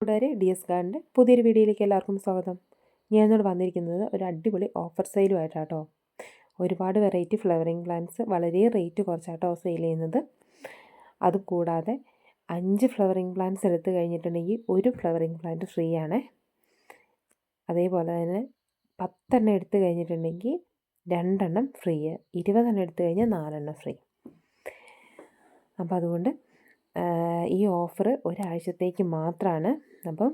കൂട്ടുകാരെ D S ഗാർഡിന്റെ പുതിയൊരു വീഡിയോയിലേക്ക് എല്ലാവർക്കും സ്വാഗതം. ഞാൻ ഇന്നോട് വന്നിരിക്കുന്നത് ഒരു അടിപൊളി ഓഫർ സെയിലുമായിട്ടാട്ടോ. ഒരുപാട് വെറൈറ്റി ഫ്ലവറിങ് പ്ലാന്റ്സ് വളരെ റേറ്റ് കുറച്ചാട്ടോ സെയിൽ ചെയ്യുന്നത്. അതുകൂടാതെ അഞ്ച് ഫ്ലവറിങ് പ്ലാന്റ്സ് എടുത്തു കഴിഞ്ഞിട്ടുണ്ടെങ്കിൽ ഒരു ഫ്ലവറിങ് പ്ലാന്റ് ഫ്രീ ആണ് അതേപോലെ തന്നെ പത്തെണ്ണം എടുത്തു കഴിഞ്ഞിട്ടുണ്ടെങ്കിൽ രണ്ടെണ്ണം ഫ്രീ ഇരുപതെണ്ണം എടുത്തു കഴിഞ്ഞാൽ നാലെണ്ണം ഫ്രീ. അപ്പോൾ അതുകൊണ്ട് ഈ ഓഫർ ഒരാഴ്ചത്തേക്ക് മാത്രമാണ് അപ്പം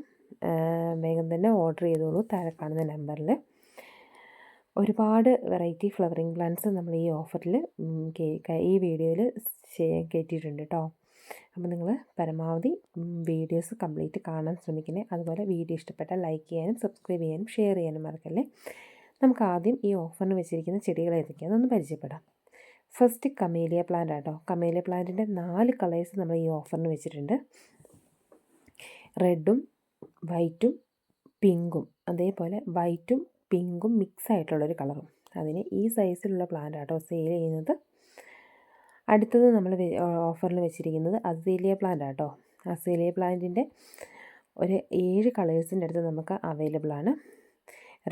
വേഗം തന്നെ ഓർഡർ ചെയ്തോളൂ. താഴെ കാണുന്ന നമ്പറിൽ. ഒരുപാട് വെറൈറ്റി ഫ്ലവറിങ് പ്ലാന്റ്സ് നമ്മൾ ഈ ഓഫറിൽ ഈ വീഡിയോയിൽ കയറ്റിയിട്ടുണ്ട് കേട്ടോ അപ്പോൾ നിങ്ങൾ പരമാവധി വീഡിയോസ് കംപ്ലീറ്റ് കാണാൻ ശ്രമിക്കണേ. അതുപോലെ വീഡിയോ ഇഷ്ടപ്പെട്ടാൽ ലൈക്ക് ചെയ്യാനും സബ്സ്ക്രൈബ് ചെയ്യാനും ഷെയർ ചെയ്യാനും മറക്കല്ലേ. നമുക്ക് ആദ്യം ഈ ഓഫറിന് വെച്ചിരിക്കുന്ന ചെടികൾ ഏതൊക്കെയാണെന്നൊന്ന് പരിചയപ്പെടാം. ഫസ്റ്റ് കമേലിയ പ്ലാന്റ് ആട്ടോ കമേലിയ പ്ലാന്റിന്റെ നാല് കളേഴ്സ് നമ്മൾ ഈ ഓഫറിന് വെച്ചിട്ടുണ്ട്. റെഡും വൈറ്റും പിങ്കും. അതേപോലെ വൈറ്റും പിങ്കും മിക്സ് ആയിട്ടുള്ളൊരു കളറും അതിന് ഈ സൈസിലുള്ള പ്ലാന്റ് ആട്ടോ സെയിൽ ചെയ്യുന്നത്. അടുത്തത് നമ്മൾ ഓഫറിൽ വെച്ചിരിക്കുന്നത് അസീലിയ പ്ലാന്റ് ആട്ടോ. അസീലിയ പ്ലാന്റിന്റെ ഒരു ഏഴ് കളേഴ്സിന്റെ അടുത്ത് നമുക്ക് അവൈലബിൾ ആണ്.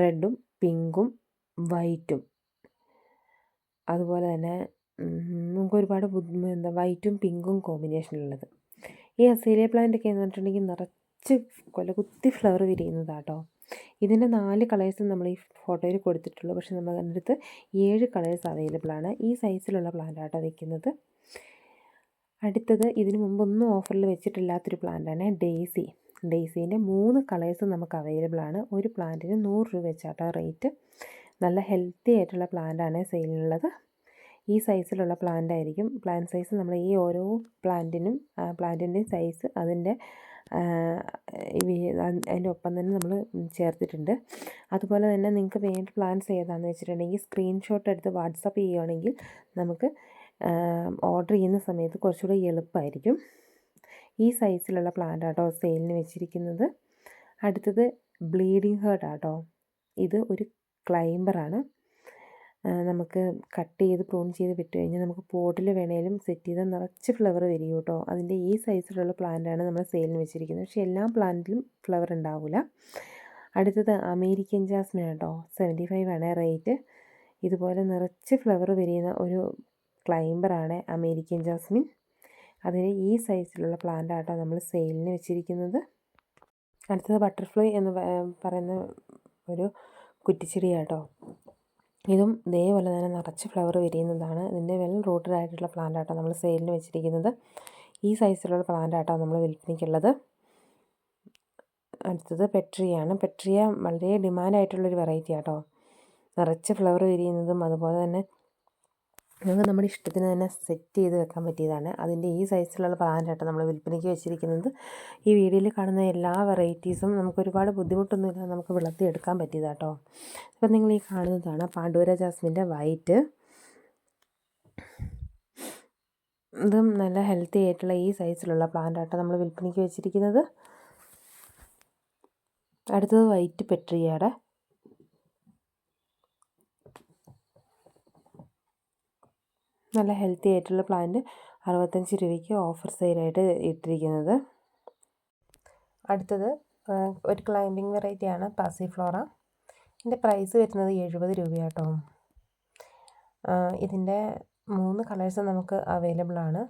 റെഡും പിങ്കും വൈറ്റും. അതുപോലെ തന്നെ നമുക്ക് ഒരുപാട് എന്താ വൈറ്റും പിങ്കും കോമ്പിനേഷനുള്ളത് ഈ അസേലിയ പ്ലാന്റ് ഒക്കെ എന്ന് പറഞ്ഞിട്ടുണ്ടെങ്കിൽ നിറച്ച് കൊലകുത്തി ഫ്ലവർ വിരിയുന്നതാട്ടോ. ഇതിന്റെ നാല് കളേഴ്സ് നമ്മൾ ഈ ഫോട്ടോയിൽ കൊടുത്തിട്ടുള്ളൂ. പക്ഷേ നമ്മൾ അടുത്ത് ഏഴ് കളേഴ്സ് അവൈലബിൾ ആണ്. ഈ സൈസിലുള്ള പ്ലാന്റ് ആട്ടോ വെക്കുന്നത്. അടുത്തത് ഇതിന് മുമ്പൊന്നും ഓഫറിൽ വെച്ചിട്ടില്ലാത്തൊരു പ്ലാന്റാണ് ഡെയ്സി ഡെയ്സീന്റെ മൂന്ന് കളേഴ്സ് നമുക്ക് അവൈലബിൾ ആണ്. ഒരു പ്ലാന്റിന് നൂറ് രൂപ വെച്ചാട്ടോ റേറ്റ് നല്ല ഹെൽത്തി ആയിട്ടുള്ള പ്ലാന്റാണ് സെയിലിനുള്ളത് ഈ സൈസിലുള്ള പ്ലാന്റ് ആയിരിക്കും. പ്ലാന്റ് സൈസ് നമ്മൾ ഈ ഓരോ പ്ലാന്റിനും പ്ലാന്റിന്റെ സൈസ് അതിന്റെ അതിന്റെ ഒപ്പം തന്നെ നമ്മൾ ചേർത്തിട്ടുണ്ട്. അതുപോലെ തന്നെ നിങ്ങൾക്ക് വേണ്ട പ്ലാൻസ് ഏതാണെന്ന് വെച്ചിട്ടുണ്ടെങ്കിൽ സ്ക്രീൻഷോട്ട് എടുത്ത് വാട്സപ്പ് ചെയ്യുകയാണെങ്കിൽ നമുക്ക് ഓർഡർ ചെയ്യുന്ന സമയത്ത് കുറച്ചുകൂടെ എളുപ്പമായിരിക്കും ഈ സൈസിലുള്ള പ്ലാന്റ് ആട്ടോ സെയിലിന് വെച്ചിരിക്കുന്നത്. അടുത്തത് ബ്ലീഡിങ് ഹേർട്ട് ആട്ടോ. ഇത് ഒരു ക്ലൈംബറാണ് നമുക്ക് കട്ട് ചെയ്ത് പ്രൂൺ ചെയ്ത് വിട്ട് കഴിഞ്ഞാൽ നമുക്ക് പോട്ടിൽ വേണേലും സെറ്റ് ചെയ്താൽ നിറച്ച് ഫ്ലവർ വരും കേട്ടോ. അതിന്റെ ഈ സൈസിലുള്ള പ്ലാന്റാണ് നമ്മൾ സെയിലിന് വെച്ചിരിക്കുന്നത്. പക്ഷേ എല്ലാ പ്ലാന്റിലും ഫ്ലവർ ഉണ്ടാവില്ല. അടുത്തത് അമേരിക്കൻ ജാസ്മിൻ കേട്ടോ. സെവന്റി ഫൈവ് ആണ് റേറ്റ് ഇതുപോലെ നിറച്ച് ഫ്ലവർ വിരിയുന്ന ഒരു ക്ലൈംബറാണ് അമേരിക്കൻ ജാസ്മിൻ അതിന് ഈ സൈസിലുള്ള പ്ലാന്റ് ആട്ടോ നമ്മൾ സെയിലിന് വെച്ചിരിക്കുന്നത്. അടുത്തത് ബട്ടർഫ്ലൈ എന്ന് പറയുന്ന ഒരു കുറ്റിച്ചെടിയാട്ടോ ഇതും ഇതേപോലെ തന്നെ നിറച്ച് ഫ്ലവർ വിരിയുന്നതാണ്. ഇതിന്റെ വെൽ റൂട്ടഡ് ആയിട്ടുള്ള പ്ലാന്റ് ആട്ടോ നമ്മൾ സെയിലിന് വെച്ചിരിക്കുന്നത്. ഈ സൈസിലുള്ള പ്ലാന്റ് ആട്ടോ നമ്മൾ വിൽപ്പനയ്ക്കുള്ളത്. അടുത്തത് പെട്രിയാണ് പെട്രിയ വളരെ ഡിമാൻഡായിട്ടുള്ളൊരു വെറൈറ്റി ആട്ടോ. നിറച്ച് ഫ്ലവർ വിരിയുന്നതും അതുപോലെ തന്നെ നമുക്ക് നമ്മുടെ ഇഷ്ടത്തിന് തന്നെ സെറ്റ് ചെയ്ത് വെക്കാൻ പറ്റിയതാണ്. അതിന്റെ ഈ സൈസിലുള്ള പ്ലാന്റായിട്ട് നമ്മൾ വിൽപ്പനയ്ക്ക് വെച്ചിരിക്കുന്നത്. ഈ വീഡിയോയിൽ കാണുന്ന എല്ലാ വെറൈറ്റീസും നമുക്ക് ഒരുപാട് ബുദ്ധിമുട്ടൊന്നുമില്ല നമുക്ക് വിളർത്തിയെടുക്കാൻ പറ്റിയതാട്ടോ. ഇപ്പം നിങ്ങൾ ഈ കാണുന്നതാണ് പാണ്ഡൂര ജാസ്മിന്റെ വൈറ്റ് ഇതും നല്ല ഹെൽത്തി ആയിട്ടുള്ള ഈ സൈസിലുള്ള പ്ലാന്റാട്ടോ നമ്മൾ വിൽപ്പനയ്ക്ക് വെച്ചിരിക്കുന്നത്. അടുത്തത് വൈറ്റ് പെട്രിയയുടെ നല്ല ഹെൽത്തി ആയിട്ടുള്ള പ്ലാന്റ് അറുപത്തഞ്ച് രൂപയ്ക്ക് ഓഫർ സെയിലായിട്ട് ഇട്ടിരിക്കുന്നത്. അടുത്തത് ഒരു ക്ലൈമ്പിംഗ് വെറൈറ്റിയാണ് പാസി ഫ്ലോറ ഇതിന്റെ പ്രൈസ് വരുന്നത് എഴുപത് രൂപയാട്ടോ. ഇതിന്റെ മൂന്ന് കളേഴ്സ് നമുക്ക് അവൈലബിൾ ആണ്.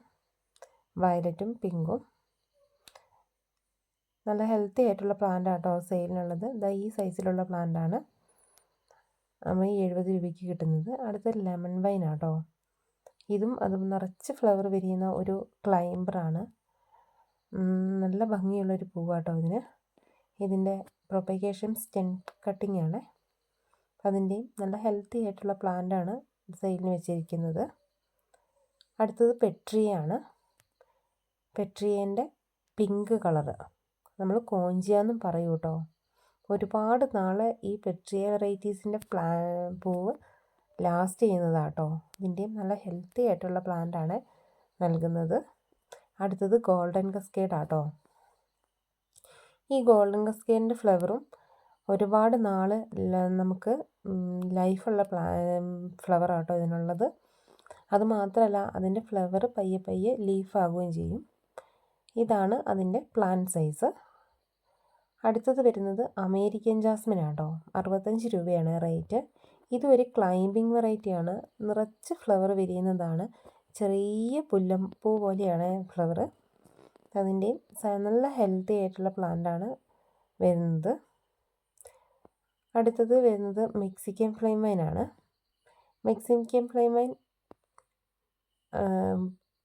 വയലറ്റും പിങ്കും നല്ല ഹെൽത്തി ആയിട്ടുള്ള പ്ലാന്റ് ആട്ടോ സെയിലിനുള്ളത് ഇതാ ഈ സൈസിലുള്ള പ്ലാന്റാണ് നമ്മൾ ഈ എഴുപത് രൂപയ്ക്ക് കിട്ടുന്നത്. അടുത്ത ലെമൺ വൈൻ ആട്ടോ. ഇതും അതും നിറച്ച് ഫ്ലവർ വിരിയുന്ന ഒരു ക്ലൈംബറാണ് നല്ല ഭംഗിയുള്ളൊരു പൂവാട്ടോ ഇതിന്. ഇതിന്റെ പ്രൊപ്പഗേഷൻ സ്റ്റെൻ കട്ടിംഗ് ആണ്. അതിന്റെയും നല്ല ഹെൽത്തി ആയിട്ടുള്ള പ്ലാന്റ് ആണ് സൈഡിൽ വെച്ചിരിക്കുന്നത്. അടുത്തത് പെട്രിയാണ് പെട്രിയേന്റെ പിങ്ക് കളറ് നമ്മൾ കോഞ്ചിയാന്നും പറയൂ കേട്ടോ ഒരുപാട് നാളെ ഈ പെട്രിയ വെറൈറ്റീസിന്റെ പ്ലാ പൂവ് ലാസ്റ്റ് ചെയ്യുന്നതാട്ടോ. ഇതിന്റെയും നല്ല ഹെൽത്തി ആയിട്ടുള്ള പ്ലാന്റ് ആണ് നൽകുന്നത്. അടുത്തത് ഗോൾഡൻ കസ്കേഡ് ആട്ടോ. ഈ ഗോൾഡൻ കസ്കേഡിന്റെ ഫ്ലവറും ഒരുപാട് നാൾ നമുക്ക് ലൈഫുള്ള പ്ലാ ഫ്ലവർ ആട്ടോ ഇതിനുള്ളത്. അതുമാത്രമല്ല അതിന്റെ ഫ്ലവർ പയ്യെ പയ്യെ ലീഫാകുകയും ചെയ്യും. ഇതാണ് അതിന്റെ പ്ലാന്റ് സൈസ് അടുത്തത് വരുന്നത് അമേരിക്കൻ ജാസ്മിൻ ആട്ടോ. അറുപത്തഞ്ച് രൂപയാണ് റേറ്റ് ഇതൊരു ക്ലൈംബിംഗ് വെറൈറ്റിയാണ് നിറച്ച് ഫ്ലവർ വിരിയുന്നതാണ്. ചെറിയ പുല്ലപ്പൂ പോലെയാണ് ഫ്ലവർ അതിന്റെ നല്ല ഹെൽത്തി ആയിട്ടുള്ള പ്ലാന്റാണ് വരുന്നത്. അടുത്തത് വരുന്നത് മെക്സിക്കൻ ഫ്ലൈമൈനാണ് മെക്സിക്കൻ ഫ്ലൈമൈൻ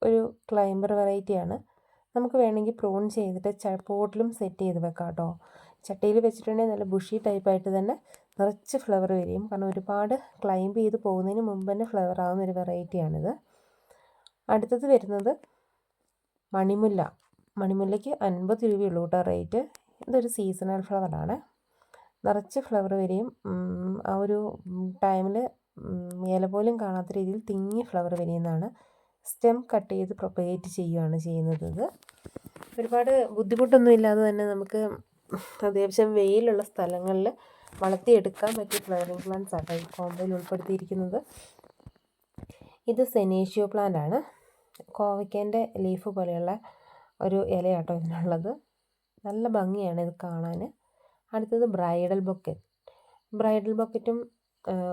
ഒരു ക്ലൈംബർ വെറൈറ്റിയാണ് നമുക്ക് വേണമെങ്കിൽ പ്രൂൺ ചെയ്തിട്ട് പോട്ടിലും സെറ്റ് ചെയ്ത് വെക്കാം കേട്ടോ ചട്ടിയിൽ വെച്ചിട്ടുണ്ടെങ്കിൽ നല്ല ബുഷി ടൈപ്പായിട്ട് തന്നെ നിറച്ച് ഫ്ലവർ വരും കാരണം ഒരുപാട് ക്ലൈംബ് ചെയ്ത് പോകുന്നതിന് മുമ്പ് തന്നെ ഫ്ലവർ ആവുന്ന ഒരു വെറൈറ്റിയാണിത് അടുത്തത് വരുന്നത് മണിമുല്ല. മണിമുല്ലയ്ക്ക് അൻപത് രൂപയുള്ളൂ കേട്ടോ റേറ്റ് ഇതൊരു സീസണൽ ഫ്ലവറാണ് നിറച്ച് ഫ്ലവർ വരികയും ആ ഒരു ടൈമിൽ ഇല പോലും കാണാത്ത രീതിയിൽ തിങ്ങി ഫ്ലവർ വിരിയുന്നതാണ് സ്റ്റെം കട്ട് ചെയ്ത് പ്രൊപ്പഗേറ്റ് ചെയ്യുകയാണ് ചെയ്യുന്നത് ഇത്. ഒരുപാട് ബുദ്ധിമുട്ടൊന്നും ഇല്ലാതെ തന്നെ നമുക്ക് അത്യാവശ്യം വെയിലുള്ള സ്ഥലങ്ങളിൽ വളർത്തിയെടുക്കാൻ പറ്റിയ ഫ്ലവറിങ് പ്ലാന്റ്സ് ആണ് ഈ കോമ്പയിൽ ഉൾപ്പെടുത്തിയിരിക്കുന്നത്. ഇത് സെനേഷ്യോ പ്ലാന്റ് ആണ്. കോവയ്ക്കേന്റെ ലീഫ് പോലെയുള്ള ഒരു ഇലയാട്ടോ ഇതിനുള്ളത്. നല്ല ഭംഗിയാണ് ഇത് കാണാൻ. അടുത്തത് ബ്രൈഡൽ ബൊക്കറ്റ് ബ്രൈഡൽ ബൊക്കറ്റും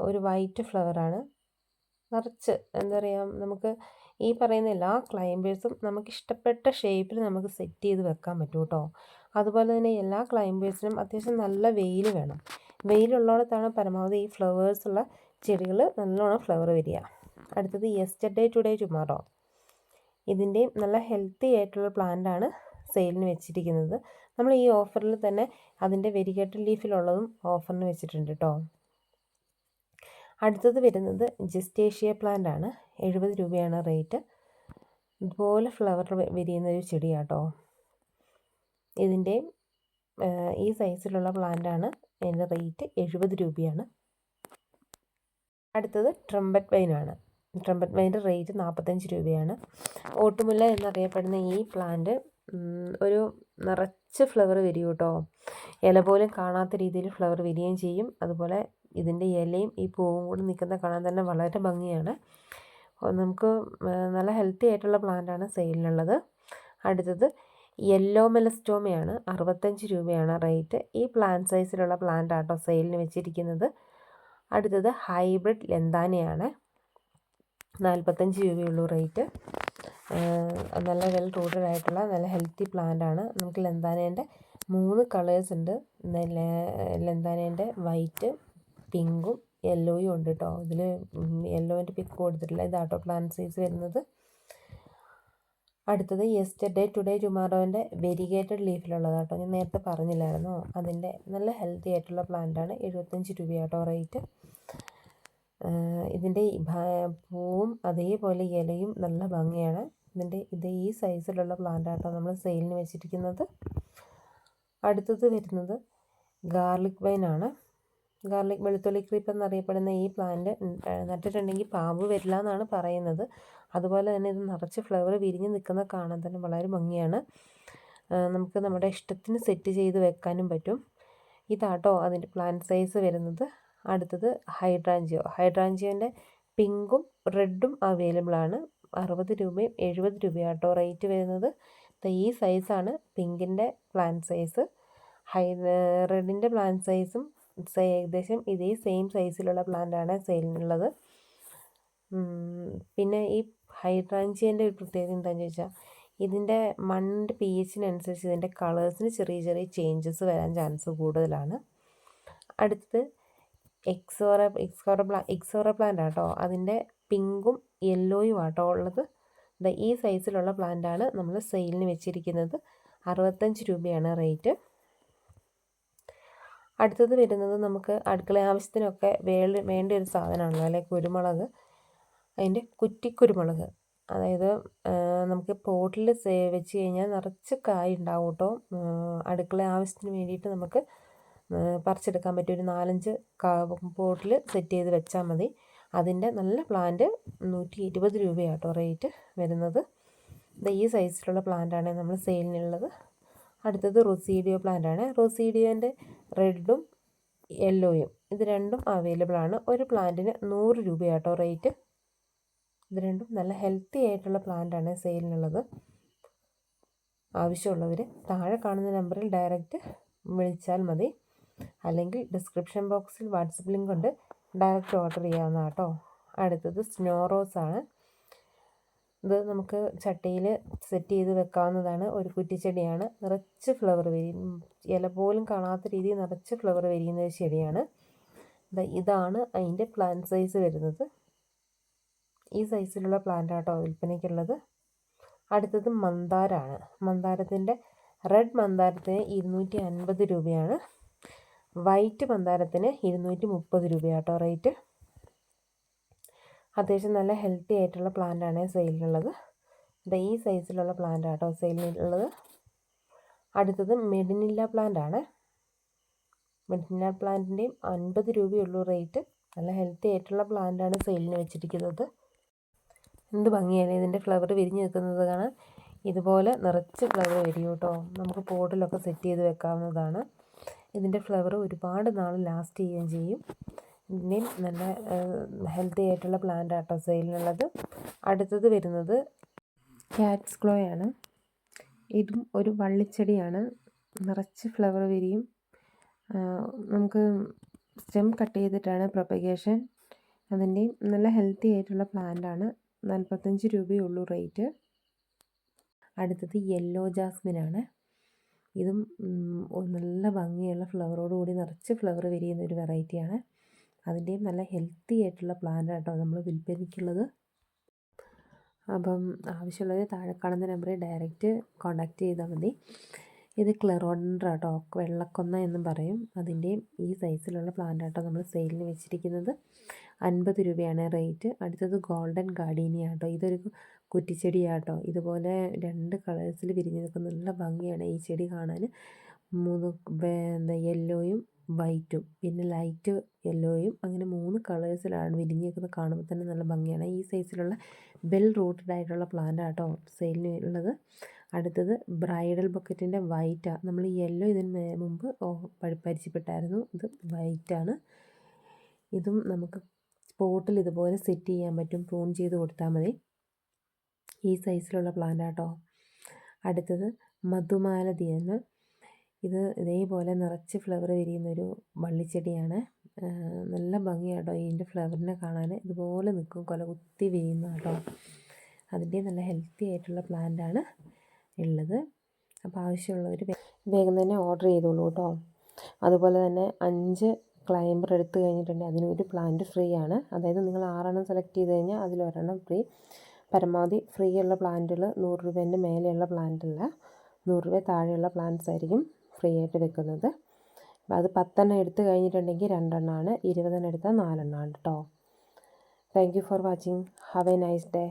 ഒരു വൈറ്റ് ഫ്ലവറാണ് നിറച്ച് എന്താ പറയുക നമുക്ക് ഈ പറയുന്ന എല്ലാ ക്ലൈംബേഴ്സും നമുക്ക് ഇഷ്ടപ്പെട്ട ഷേപ്പിൽ നമുക്ക് സെറ്റ് ചെയ്ത് വെക്കാൻ പറ്റും കേട്ടോ അതുപോലെ തന്നെ എല്ലാ ക്ലൈംബേഴ്സിനും അത്യാവശ്യം നല്ല വെയിൽ വേണം. വെയിലുള്ളിടത്താണ് പരമാവധി ഈ ഫ്ലവേഴ്സുള്ള ചെടികൾ നല്ലോണം ഫ്ലവർ വരിക. അടുത്തത് യെസ്റ്റർഡേ ടുഡേ ടുമാറോ ഇതിന്റെയും നല്ല ഹെൽത്തി ആയിട്ടുള്ള പ്ലാന്റാണ് സെയിലിന് വെച്ചിരിക്കുന്നത്. നമ്മൾ ഈ ഓഫറിൽ തന്നെ അതിന്റെ വെരിഗേറ്റഡ് ലീഫിലുള്ളതും ഓഫറിന് വെച്ചിട്ടുണ്ട് കേട്ടോ അടുത്തത് വരുന്നത് ജസ്റ്റേഷ്യ പ്ലാന്റ് ആണ്. എഴുപത് രൂപയാണ് റേറ്റ് ഇതുപോലെ ഫ്ലവർ വിരിയുന്ന ഒരു ചെടിയാട്ടോ ഇതിന്റെ ഈ സൈസിലുള്ള പ്ലാന്റാണ് ഇതിന്റെ റേറ്റ് എഴുപത് രൂപയാണ്. അടുത്തത് ട്രംപറ്റ് വൈനാണ് ട്രംപറ്റ് വൈന്റെ റേറ്റ് നാൽപ്പത്തഞ്ച് രൂപയാണ്. ഓട്ടുമുല്ല എന്നറിയപ്പെടുന്ന ഈ പ്ലാന്റ് ഒരു നിറച്ച് ഫ്ലവർ വരും കേട്ടോ ഇല പോലും കാണാത്ത രീതിയിൽ ഫ്ലവർ വരികയും ചെയ്യും. അതുപോലെ ഇതിന്റെ ഇലയും ഈ പൂവും കൂടി നിൽക്കുന്ന കാണാൻ തന്നെ വളരെ ഭംഗിയാണ്. നമുക്ക് നല്ല ഹെൽത്തി ആയിട്ടുള്ള പ്ലാന്റാണ് സെയിലിനുള്ളത് അടുത്തത് യെല്ലോ മെലസ്റ്റോമയാണ് അറുപത്തഞ്ച് രൂപയാണ് റേറ്റ്. ഈ പ്ലാന്റ് സൈസിലുള്ള പ്ലാന്റ് ആട്ടോ സെയിലിന് വെച്ചിരിക്കുന്നത്. അടുത്തത് ഹൈബ്രിഡ് ലെന്താനയാണ്. നാൽപ്പത്തഞ്ച് രൂപയുള്ളൂ റേറ്റ് നല്ല വെൽ റൂട്ടഡ് ആയിട്ടുള്ള നല്ല ഹെൽത്തി പ്ലാന്റ് ആണ്. നമുക്ക് ലെന്താനേന്റെ മൂന്ന് കളേഴ്സ് ഉണ്ട്. ലെന്താനേന്റെ വൈറ്റ് പിങ്കും യെല്ലോയും ഉണ്ട് കേട്ടോ ഇതിൽ യെല്ലോന്റെ പിക്ക് കൊടുത്തിട്ടില്ല. ഇത് ആട്ടോ പ്ലാന്റ് സൈസ് വരുന്നത്. അടുത്തത് യെസ്റ്റർഡേ ടുഡേ ടുമാറോന്റെ വെരിഗേറ്റഡ് ലീഫിലുള്ളത് കേട്ടോ ഞാൻ നേരത്തെ പറഞ്ഞില്ലായിരുന്നു. അതിന്റെ നല്ല ഹെൽത്തി ആയിട്ടുള്ള പ്ലാന്റാണ് എഴുപത്തഞ്ച് രൂപയാട്ടോ റേറ്റ് ഇതിന്റെ പൂവും അതേപോലെ ഇലയും നല്ല ഭംഗിയാണ്. ഇതിന്റെ ഇത് ഈ സൈസിലുള്ള പ്ലാന്റാട്ടോ നമ്മൾ സെയിലിന് വെച്ചിരിക്കുന്നത്. അടുത്തത് വരുന്നത് ഗാർലിക് വൈനാണ് ഗാർലിക് വെളുത്തുള്ളി ക്രീപ്പ് എന്നറിയപ്പെടുന്ന ഈ പ്ലാന്റ് നട്ടിട്ടുണ്ടെങ്കിൽ പാമ്പ് വരില്ല എന്നാണ് പറയുന്നത്. അതുപോലെ തന്നെ ഇത് നിറച്ച് ഫ്ലവർ വിരിഞ്ഞ് നിൽക്കുന്ന കാണാൻ തന്നെ വളരെ ഭംഗിയാണ്. നമുക്ക് നമ്മുടെ ഇഷ്ടത്തിന് സെറ്റ് ചെയ്ത് വെക്കാനും പറ്റും. ഇതാട്ടോ അതിന്റെ പ്ലാന്റ് സൈസ് വരുന്നത്. അടുത്തത് ഹൈഡ്രാഞ്ചിയോ. ഹൈഡ്രാഞ്ചിയോന്റെ പിങ്കും റെഡും അവൈലബിൾ ആണ്. അറുപത് രൂപയും എഴുപത് രൂപയാട്ടോ റേറ്റ് വരുന്നത്. ഈ സൈസാണ് പിങ്കിന്റെ പ്ലാന്റ് സൈസ് ഹൈ റെഡിന്റെ പ്ലാന്റ് സൈസും ഏകദേശം ഇതേ സെയിം സൈസിലുള്ള പ്ലാന്റാണ് സെയിലിനുള്ളത്. പിന്നെ ഈ ഹൈഡ്രാഞ്ചിയന്റെ ഒരു പ്രത്യേകത എന്താണെന്ന് ചോദിച്ചാൽ ഇതിന്റെ മണ്ണിന്റെ പി എച്ചിനനുസരിച്ച് ഇതിന്റെ കളേഴ്സിന് ചെറിയ ചെറിയ ചേഞ്ചസ് വരാൻ ചാൻസ് കൂടുതലാണ്. അടുത്തത് ixora ixora pla ixora plant ആട്ടോ അതിന്റെ പിങ്കും യെല്ലോയും ആട്ടോ ഉള്ളത്. ഈ സൈസിലുള്ള പ്ലാന്റാണ് നമ്മൾ സെയിലിന് വെച്ചിരിക്കുന്നത്. അറുപത്തഞ്ച് രൂപയാണ് റേറ്റ്. അടുത്തത് വരുന്നത് നമുക്ക് അടുക്കള ആവശ്യത്തിനൊക്കെ വേണ്ട വേണ്ട ഒരു സാധനമാണല്ലോ അല്ലെ? കുരുമുളക്. അതിന്റെ കുറ്റിക്കുരുമുളക്. അതായത് നമുക്ക് പോട്ടിൽ വെച്ച് കഴിഞ്ഞാൽ നിറച്ച് കായ് ഉണ്ടാവും കേട്ടോ. അടുക്കള ആവശ്യത്തിന് വേണ്ടിയിട്ട് നമുക്ക് പറിച്ചെടുക്കാൻ പറ്റിയ ഒരു നാലഞ്ച് പോട്ടിൽ സെറ്റ് ചെയ്ത് വെച്ചാൽ മതി. അതിന്റെ നല്ല പ്ലാന്റ് നൂറ്റി ഇരുപത് രൂപയാട്ടോ റേറ്റ് വരുന്നത്. ഈ സൈസിലുള്ള പ്ലാന്റാണ് നമ്മൾ സെയിലിനുള്ളത് അടുത്തത് റൊസീഡിയോ പ്ലാന്റ് ആണ്. റൊസീഡിയോന്റെ റെഡും യെല്ലോയും ഇത് രണ്ടും അവൈലബിൾ ആണ്. ഒരു പ്ലാന്റിന് നൂറ് രൂപയാട്ടോ റേറ്റ് ഇത് രണ്ടും നല്ല ഹെൽത്തി ആയിട്ടുള്ള പ്ലാന്റ് ആണ് സെയിലിനുള്ളത് ആവശ്യമുള്ളവർ താഴെ കാണുന്ന നമ്പറിൽ ഡയറക്റ്റ് വിളിച്ചാൽ മതി. അല്ലെങ്കിൽ ഡിസ്ക്രിപ്ഷൻ ബോക്സിൽ വാട്സപ്പ് ലിങ്ക് ഉണ്ട്. ഡയറക്റ്റ് ഓർഡർ ചെയ്യാവുന്ന കേട്ടോ അടുത്തത് സ്നോ റോസ് ആണ്. ഇത് നമുക്ക് ചട്ടിയിൽ സെറ്റ് ചെയ്ത് വെക്കാവുന്നതാണ്. ഒരു കുറ്റിച്ചെടിയാണ്. നിറച്ച് ഫ്ലവർ വരി. ഇല പോലും കാണാത്ത രീതിയിൽ നിറച്ച് ഫ്ലവർ വരിയുന്ന ഒരു ചെടിയാണ്. ഇതാണ് അതിന്റെ പ്ലാന്റ് സൈസ് വരുന്നത്. ഈ സൈസിലുള്ള പ്ലാന്റ് ആട്ടോ വിൽപ്പനയ്ക്കുള്ളത്. അടുത്തത് മന്ദാരാണ്. മന്ദാരത്തിന്റെ റെഡ് മന്ദാരത്തിന് ഇരുന്നൂറ്റി അൻപത് രൂപയാണ്. വൈറ്റ് മന്ദാരത്തിന് ഇരുന്നൂറ്റി മുപ്പത് രൂപയാട്ടോ റേറ്റ് അത്യാവശ്യം നല്ല ഹെൽത്തി ആയിട്ടുള്ള പ്ലാന്റാണ് സെയിലിനുള്ളത് ഇത് ഈ സൈസിലുള്ള പ്ലാന്റ് ആട്ടോ സെയിലിനുള്ളത് അടുത്തത് മെഡിനില്ല പ്ലാന്റ് ആണ്. മെഡിനില്ല പ്ലാന്റിന്റെയും അൻപത് രൂപയുള്ളൂ റേറ്റ് നല്ല ഹെൽത്തി ആയിട്ടുള്ള പ്ലാന്റാണ് സെയിലിന് വെച്ചിരിക്കുന്നത്. എന്ത് ഭംഗിയാണ് ഇതിന്റെ ഫ്ലവർ വിരിഞ്ഞ് നിൽക്കുന്നത് കാണാൻ. ഇതുപോലെ നിറച്ച് ഫ്ലവർ വരും കേട്ടോ. നമുക്ക് പോട്ടിലൊക്കെ സെറ്റ് ചെയ്ത് വെക്കാവുന്നതാണ്. ഇതിന്റെ ഫ്ലവർ ഒരുപാട് നാൾ ലാസ്റ്റ് ചെയ്യുകയും ചെയ്യും. ഇതിന്റെയും നല്ല ഹെൽത്തി ആയിട്ടുള്ള പ്ലാന്റ് ആട്ടോ സെയിലിനുള്ളത്. അടുത്തത് വരുന്നത് ക്യാറ്റ്സ് ആണ്. ഇതും ഒരു വള്ളിച്ചെടിയാണ്. നിറച്ച് ഫ്ലവർ വിരിയും നമുക്ക് സ്റ്റെം കട്ട് ചെയ്തിട്ടാണ് പ്രൊപ്പഗേഷൻ അതിന്റെയും നല്ല ഹെൽത്തി ആയിട്ടുള്ള പ്ലാന്റ് ആണ്. നാൽപ്പത്തഞ്ച് രൂപയേ ഉള്ളൂ റേറ്റ് അടുത്തത് യെല്ലോ ജാസ്മിൻ ആണ്. ഇതും നല്ല ഭംഗിയുള്ള ഫ്ലവറോടുകൂടി നിറച്ച് ഫ്ലവർ വിരിയുന്ന ഒരു വെറൈറ്റിയാണ് അതിന്റെയും നല്ല ഹെൽത്തി ആയിട്ടുള്ള പ്ലാന്റ് നമ്മൾ വിൽപ്പനയ്ക്കുള്ളത്. അപ്പം ആവശ്യമുള്ളത് താഴെ കാണുന്ന നമ്പറിൽ ഡയറക്റ്റ് കോൺടാക്റ്റ് ചെയ്താൽ മതി. ഇത് ക്ലെറോഡൻഡ്ര കേട്ടോ വെള്ളക്കൊന്ന എന്നും പറയും. അതിന്റെയും ഈ സൈസിലുള്ള പ്ലാന്റ് ആട്ടോ നമ്മൾ സെയിലിന് വെച്ചിരിക്കുന്നത്. അൻപത് രൂപയാണ് റേറ്റ്. അടുത്തത് ഗോൾഡൻ ഗാർഡീനിയ കേട്ടോ ഇതൊരു കുറ്റിച്ചെടിയാട്ടോ. ഇതുപോലെ രണ്ട് കളേഴ്സിൽ വിരിഞ്ഞ് നിൽക്കുന്ന നല്ല ഭംഗിയാണ് ഈ ചെടി കാണാൻ. മൂന്ന് എന്താ യെല്ലോയും വൈറ്റും. പിന്നെ ലൈറ്റ് യെല്ലോയും അങ്ങനെ മൂന്ന് കളേഴ്സിലാണ് വിരിഞ്ഞ് നിൽക്കുന്നത് കാണുമ്പോൾ തന്നെ നല്ല ഭംഗിയാണ്. ഈ സൈസിലുള്ള ബെൽ റൂട്ടഡ് ആയിട്ടുള്ള പ്ലാന്റ് ആട്ടോ സെയിലിന് ഉള്ളത്. അടുത്തത് ബ്രൈഡൽ ബക്കറ്റിന്റെ വൈറ്റാണ് നമ്മൾ യെല്ലോ ഇതിന് മുമ്പ് പരിചയപ്പെട്ടായിരുന്നു. ഇത് വൈറ്റാണ്. ഇതും നമുക്ക് സ്പോട്ടിൽ ഇതുപോലെ സെറ്റ് ചെയ്യാൻ പറ്റും. പ്രൂൺ ചെയ്ത് കൊടുത്താൽ മതി. ഈ സൈസിലുള്ള പ്ലാന്റ് ആട്ടോ അടുത്തത് മധുമാലതിയെന്ന് ഇത് ഇതേപോലെ നിറച്ച് ഫ്ലവർ വിരിയുന്നൊരു വള്ളിച്ചെടിയാണ്. നല്ല ഭംഗിയാട്ടോ ഇതിന്റെ ഫ്ലവറിനെ കാണാൻ ഇതുപോലെ നിൽക്കും കൊല കുത്തി വിരിയുന്ന കേട്ടോ അതിന്റെ നല്ല ഹെൽത്തി ആയിട്ടുള്ള പ്ലാന്റാണ് ഉള്ളത്. അപ്പോൾ ആവശ്യമുള്ളവർ വേഗം തന്നെ ഓർഡർ ചെയ്തോളൂ കേട്ടോ അതുപോലെ തന്നെ അഞ്ച് ക്ലൈംബർ എടുത്തു കഴിഞ്ഞിട്ടുണ്ടെങ്കിൽ ഒരു പ്ലാന്റ് ഫ്രീ ആണ്. അതായത് നിങ്ങൾ ആറെണ്ണം സെലക്ട് ചെയ്ത് കഴിഞ്ഞാൽ അതിലൊരെണ്ണം ഫ്രീ പരമാവധി ഫ്രീ ഉള്ള പ്ലാന്റുകൾ നൂറ് രൂപേന്റെ മേലെയുള്ള പ്ലാന്റ് അല്ല നൂറ് രൂപ താഴെയുള്ള പ്ലാന്റ്സ് ആയിരിക്കും. ഫ്രീ ആയിട്ട് വെക്കുന്നത് അപ്പോൾ അത് പത്തെണ്ണം എടുത്ത് കഴിഞ്ഞിട്ടുണ്ടെങ്കിൽ രണ്ടെണ്ണമാണ് ഇരുപതെണ്ണം എടുത്താൽ നാലെണ്ണമാണ് കേട്ടോ thank you for watching have a nice day